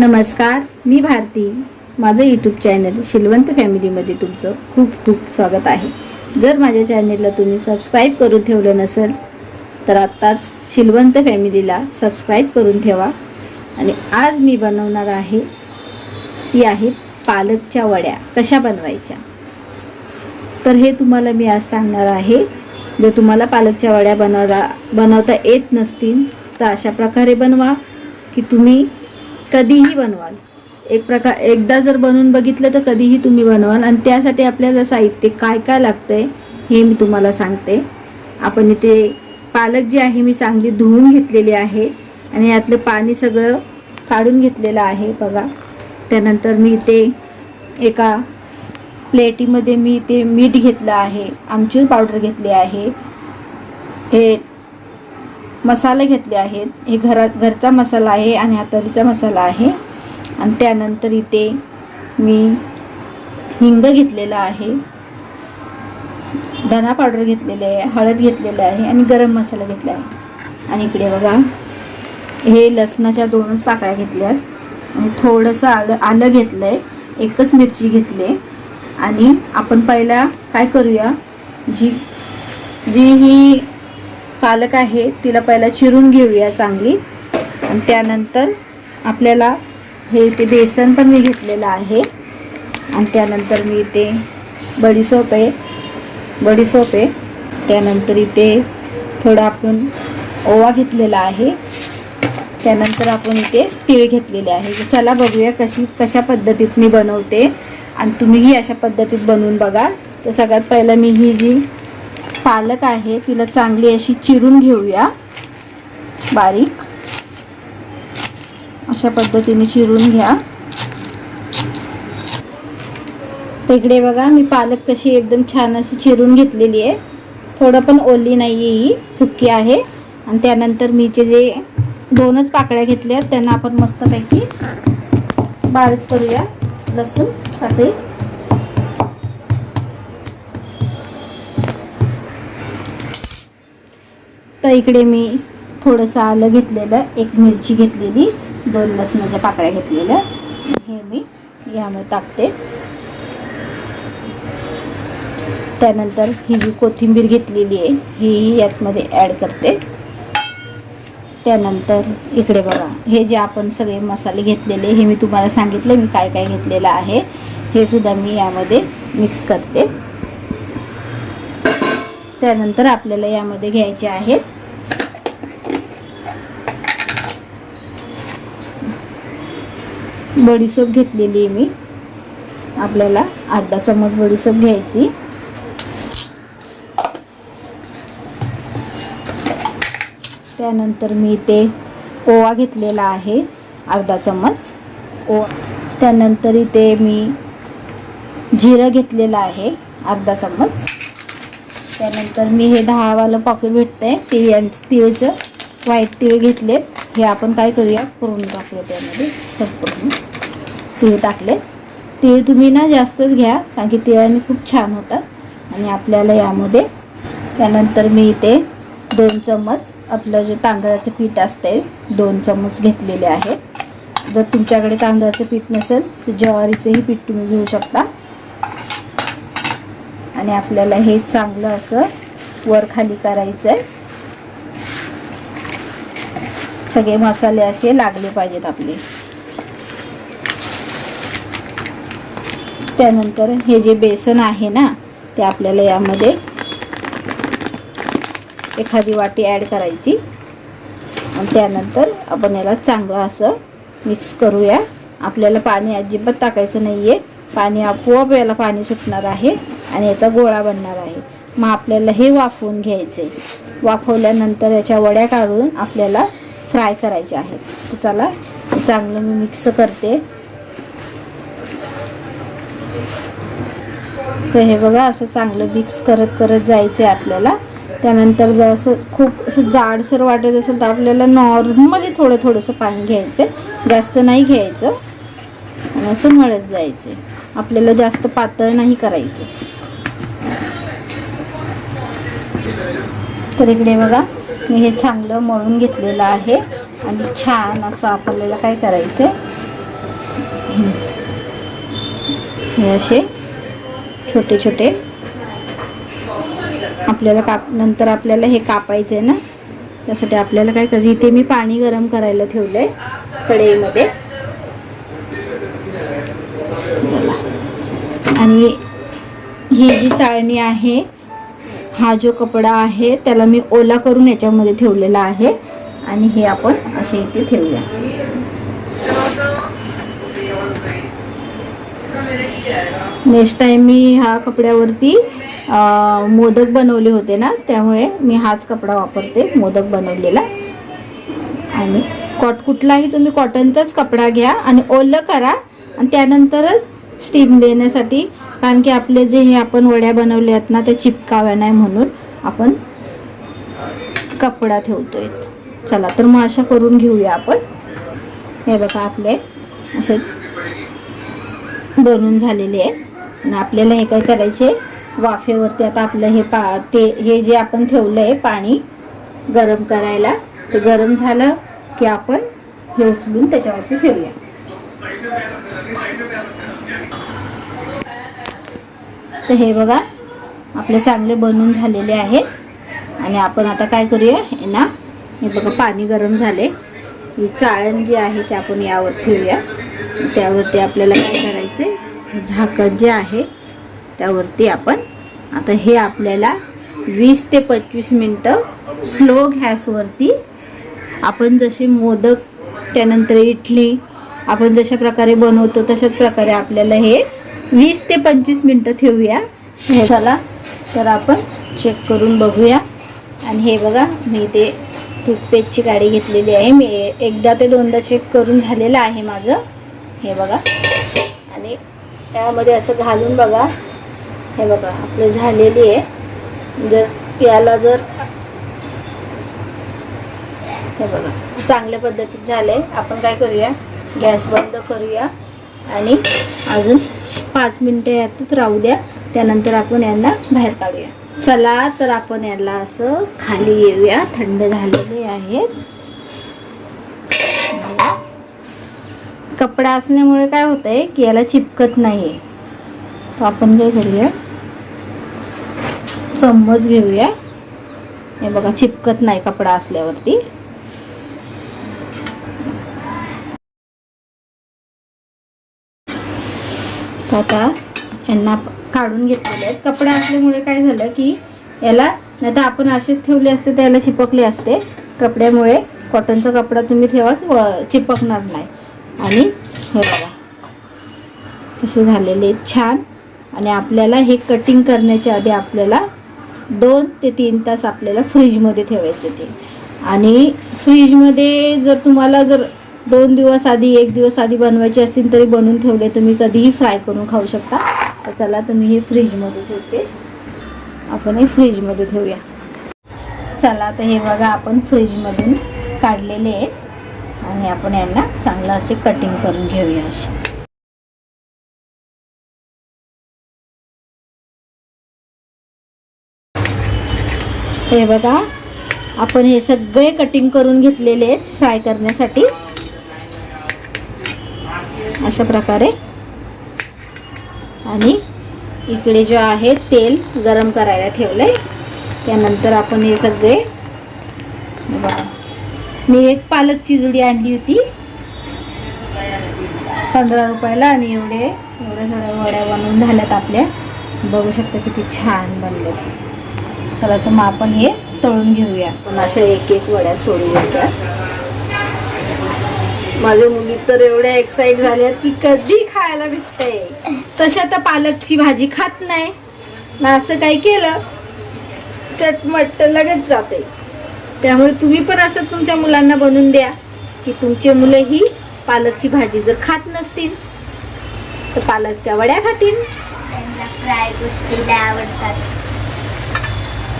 नमस्कार मी भारती. माझं YouTube channel Shilwant फॅमिलीमध्ये तुमचं खूप खूप स्वागत आहे. जर माझ्या चॅनलला तुम्ही सबस्क्राईब करून ठेवलं नसेल तर आत्ताच शिलवंत फॅमिलीला सबस्क्राईब करून ठेवा. आणि आज मी बनवणार आहे ती आहे पालकच्या वड्या. कशा बनवायच्या? तर हे तुम्हाला मी आज सांगणार आहे. जर तुम्हाला पालकच्या वड्या बनवता बनवता येत नसतील तर अशा प्रकारे बनवा की तुम्ही कधीही बनवाल. एक प्रकार एकदा जर बनवून बघितलं तर कधीही तुम्ही बनवाल. आणि त्यासाठी आपल्याला साहित्य काय काय लागतं आहे हे मी तुम्हाला सांगते. आपण इथे पालक जी आहे मी चांगली धुवून घेतलेली आहे. आणि यातलं पाणी सगळं काढून घेतलेलं आहे बघा. त्यानंतर मी इथे एका प्लेटीमध्ये मी ते मीठ घेतलं आहे. आमचूर पावडर घेतली आहे. हे मसाले घेतले आहेत. हे घरा घरचा मसाला आहे आणि हातरीचा मसाला आहे. आणि त्यानंतर इथे मी हिंग घेतलेला आहे. धना पावडर घेतलेले आहे हळद घेतलेलं आहे आणि गरम मसाला घेतला आहे. आणि इकडे बघा हे लसणाच्या दोनच पाकळ्या घेतल्यात. आणि थोडंसं आलं आलं घेतलं आहे एकच मिरची घेतली आणि आपण पहिला काय करूया? जी जी ही पालक आहे तिला पहिला चिरून घेऊया चांगली. आणि त्यानंतर आपल्याला हे ते बेसन पण मी घेतलेलं आहे. आणि त्यानंतर मी इथे बडीसोप आहे. बडीसोप आहे. त्यानंतर इथे थोडं आपण ओवा घेतलेला आहे. त्यानंतर आपण इथे तिळ घेतलेले आहे. चला बघूया कशी कशा पद्धतीत मी बनवते. आणि तुम्हीही अशा पद्धतीत बनवून बघा तर सगळ्यात पहिलं मी ही जी पालक आहे तिला चांगली अशी चिरून घेऊया. बारीक. अशा पद्धतीने चिरून घ्या. तिकडे बघा मी पालक कशी एकदम छान अशी चिरून घेतलेली आहे. थोडं पण ओली नाही आहे ही सुकी आहे. आणि त्यानंतर मी जे जे दोनच पाकळ्या घेतल्या आहेत त्यांना आपण मस्तपैकी बारीक करूया. लसूण पाकळी तर इकडे मी थोडंसं आलं घेतलेलं एक मिरची घेतलेली दोन लसणाच्या पाकळ्या घेतलेल्या. हे मी यामध्ये टाकते. त्यानंतर ही जी कोथिंबीर घेतलेली आहे ही यातमध्ये ॲड करते. त्यानंतर इकडे बघा हे जे आपण सगळे मसाले घेतलेले हे मी तुम्हाला सांगितले मी काय काय घेतलेलं आहे हे सुद्धा मी यामध्ये मिक्स करते. त्यानंतर आपल्याला यामध्ये घ्यायचे आहेत बडीसोप घेतलेली आहे मी. आपल्याला अर्धा चम्मच बडीसोप घ्यायची. त्यानंतर मी ते ओवा घेतलेला आहे अर्धा चम्मच. ओवा. त्यानंतर इथे मी जिरं घेतलेलं आहे अर्धा चम्मच. त्यानंतर मी हे दहावालं पॉकेट भेटतं आहे ते यांचं तिळचं व्हाईट तिळ घेतलेत. हे आपण काय करूया? पुरून टाकूया त्यामध्ये संपूर्ण तीळ टाकले. तीळ तुम्ही ना जास्तच घ्या कारण की तिळाने खूप छान होतात. आणि आपल्याला यामध्ये त्यानंतर मी इथे दोन चम्मच आपलं जे तांदळाचं पीठ असते दोन चम्मच घेतलेले आहेत जर तुमच्याकडे तांदळाचं पीठ नसेल तर ज्वारीचंही पीठ तुम्ही घेऊ शकता. आणि आपल्याला हे चांगलं असं वर खाली करायचं आहे सगळे मसाले असे लागले पाहिजेत आपले. त्यानंतर हे जे बेसन आहे ना ते आपल्याला यामध्ये एखादी वाटी ॲड करायची. आणि त्यानंतर आपण याला चांगलं असं मिक्स करूया. आपल्याला पाणी अजिबात टाकायचं नाही आहे पाणी आपोआप याला पाणी सुटणार आहे आणि याचा गोळा बनणार आहे. मग आपल्याला हे वाफवून घ्यायचं आहे वाफवल्यानंतर याच्या वड्या काढून आपल्याला फ्राय करायचे आहेत. चला चांगलं मी मिक्स करते. तर हे बघा असं चांगलं मिक्स करत करत जायचं आहे आपल्याला. त्यानंतर जर असं खूप असं जाडसर वाटत असेल तर आपल्याला नॉर्मली थोडं थोडंसं पाणी घ्यायचं जास्त नाही घ्यायचं. आणि असं मळत जायचं आपल्याला जास्त पातळ नाही करायचं. तर इकडे बघा. मी हे चांगलं मळून घेतलेलं आहे. आणि छान असं आपल्याला काय करायचं आहे हे असे छोटे छोटे. आपल्याला काप नंतर आपल्याला हे कापायचं आहे ना? त्यासाठी आपल्याला काय करायचं? इथे मी पाणी गरम करायला ठेवलं आहे कढईमध्ये. चला. आणि ही जी चाळणी आहे हा जो कपडा आहे त्याला मी ओला करून याच्यामध्ये ठेवलेला आहे. आणि हे आपण असे इथे ठेवूया. नेक्स्ट टाइम मी ह्या कपड्यावरती मोदक बनवले होते ना त्यामुळे मी हाच कपडा वापरते मोदक बनवलेला. आणि कॉट कुठलाही तुम्ही कॉटनचाच कपडा घ्या आणि ओलं करा. आणि त्यानंतरच स्टीम देण्यासाठी. कारण की आपले जे हे आपण वड्या बनवल्या आहेत ना त्या चिपकाव्या नाही म्हणून आपण कपडा ठेवतोय. चला तर मग अशा करून घेऊया आपण. हे बघा आपले असे बनून झालेले आहेत. आणि आपल्याला हे काय करायचे? वाफेवरती आता आपलं हे पा ते हे जे आपण ठेवलं आहे पाणी गरम करायला ते गरम झालं की आपण हे उचलून त्याच्यावरती ठेवूया. तर हे बघा आपले चांगले बनून झालेले आहेत. आणि आपण आता काय करूया हे ना हे बघा पाणी गरम झाले. ही चाळण जी आहे ते आपण यावर ठेवूया. त्यावरती आपल्याला काय करायचे झाकण जे आहे त्यावरती आपण आता हे आपल्याला वीस ते पंचवीस मिनटं स्लो गॅसवरती आपण जसे मोदक त्यानंतर इडली आपण जशा प्रकारे बनवतो तशाच प्रकारे आपल्याला हे वीस ते पंचवीस मिनटं ठेवूया. हे झाला. तर आपण चेक करून बघूया. आणि हे बघा मी ते टूथपेस्टची गाडी घेतलेली आहे. मी एकदा ते दोनदा चेक करून झालेलं आहे माझं. हे बघा. आणि त्यामध्ये असं घालून बघा. हे बघा आपलं झालेली आहे. जर याला जर हे बघा चांगल्या पद्धतीत झालं आहे आपण काय करूया? गॅस बंद करूया. आणि अजून पाच मिनटं यातच राहू द्या. त्यानंतर आपण यांना बाहेर काढूया. चला तर आपण याला असं खाली येऊया. थंड झालेले आहेत. कपडा असल्यामुळे काय होतंय की याला चिपकत नाही तर आपण काय करूया? चम्मच घेऊया. हे बघा चिपकत नाही कपडा असल्यावरती तर आता यांना काढून घेतलेले आहेत. कपडे असल्यामुळे काय झालं की याला नाही तर आपण असेच ठेवले असते तर याला चिपकले असते. कपड्यामुळे कॉटनचा कपडा तुम्ही ठेवा की चिपकणार नाही. आणि हे बघा. असे झालेले आहेत. छान. आणि आपल्याला हे कटिंग करण्याच्या आधी आपल्याला दोन ते तीन तास आपल्याला फ्रीजमध्ये ठेवायचे ते. आणि फ्रीजमध्ये जर तुम्हाला जर दोन दिवस आधी एक दिवस आधी बनवायचे असतील तरी बनवून ठेवले. तुम्ही कधीही फ्राय करून खाऊ शकता. तर चला तुम्ही हे फ्रीजमध्ये ठेवते. आपण हे फ्रीजमध्ये ठेवूया. चला तर हे बघा आपण फ्रीजमधून काढलेले आहेत. आणि आपण यांना चांगलं असे कटिंग करून घेऊया असे हे बघा आपण हे सगळे कटिंग करून घेतलेले आहेत फ्राय करण्यासाठी. अशा प्रकारे. आणि इकडे जे आहे तेल गरम करायला ठेवलं आहे त्यानंतर आपण हे सगळे मी एक पालकची जुडी आणली होती. पंधरा रुपयाला आणि एवढे एवढ्या सगळ्या वड्या बनवून झाल्यात आपल्या. बघू शकता किती छान बनलेत. चला तर मग आपण हे तळून घेऊया. पण अशा एक एक वड्या सोडून त्या माझ्या मुली तर एवढ्या एक्साइट झाल्यात की कधी खायला भेटतंय. तशा तर पालकची भाजी खात नाही. ना असं काही केलं? चटमट लगेच जाते. त्यामुळे तुम्ही पण असं तुमच्या मुलांना बनवून द्या की तुमचे मुलं ही पालकची भाजी जर खात नसतील तर पालकच्या वड्या खातील. फ्राय आवडतात.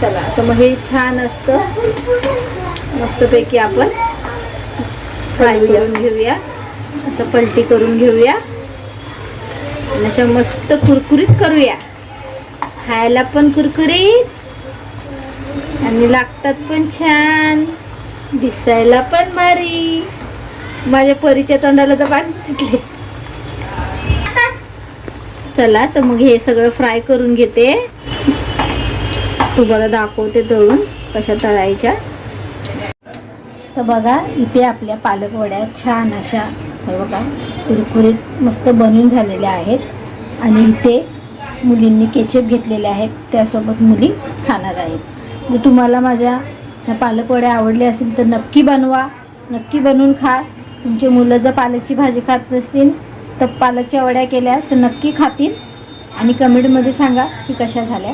चला तर मग हे छान असतं. मस्तपैकी आपण फ्राय करून घेऊया? असं पलटी करून घेऊया. आणि अशा मस्त कुरकुरीत करूया. खायला पण कुरकुरीत. आणि लागतात पण छान. दिसायला पण भारी. माझ्या परीच्या तोंडाला तर पाणी सुटले चला तर मग हे सगळं फ्राय करून घेते. तुम्हाला दाखवते तळून कशा तळायच्या. तर बघा इथे आपल्या पालकवड्या छान अशा हे बघा कुरकुरीत मस्त बनून झालेल्या आहेत. आणि इथे मुलींनी केचप घेतलेले आहेत त्यासोबत मुली खाणार आहेत. जर तुम्हाला माझ्या ह्या पालकवड्या आवडल्या असेल तर नक्की बनवा. नक्की बनवून खा. तुमचे मुलं जर पालकची भाजी खात नसतील तर पालकच्या वड्या केल्या तर नक्की खातील. आणि कमेंटमध्ये सांगा की कशा झाल्या.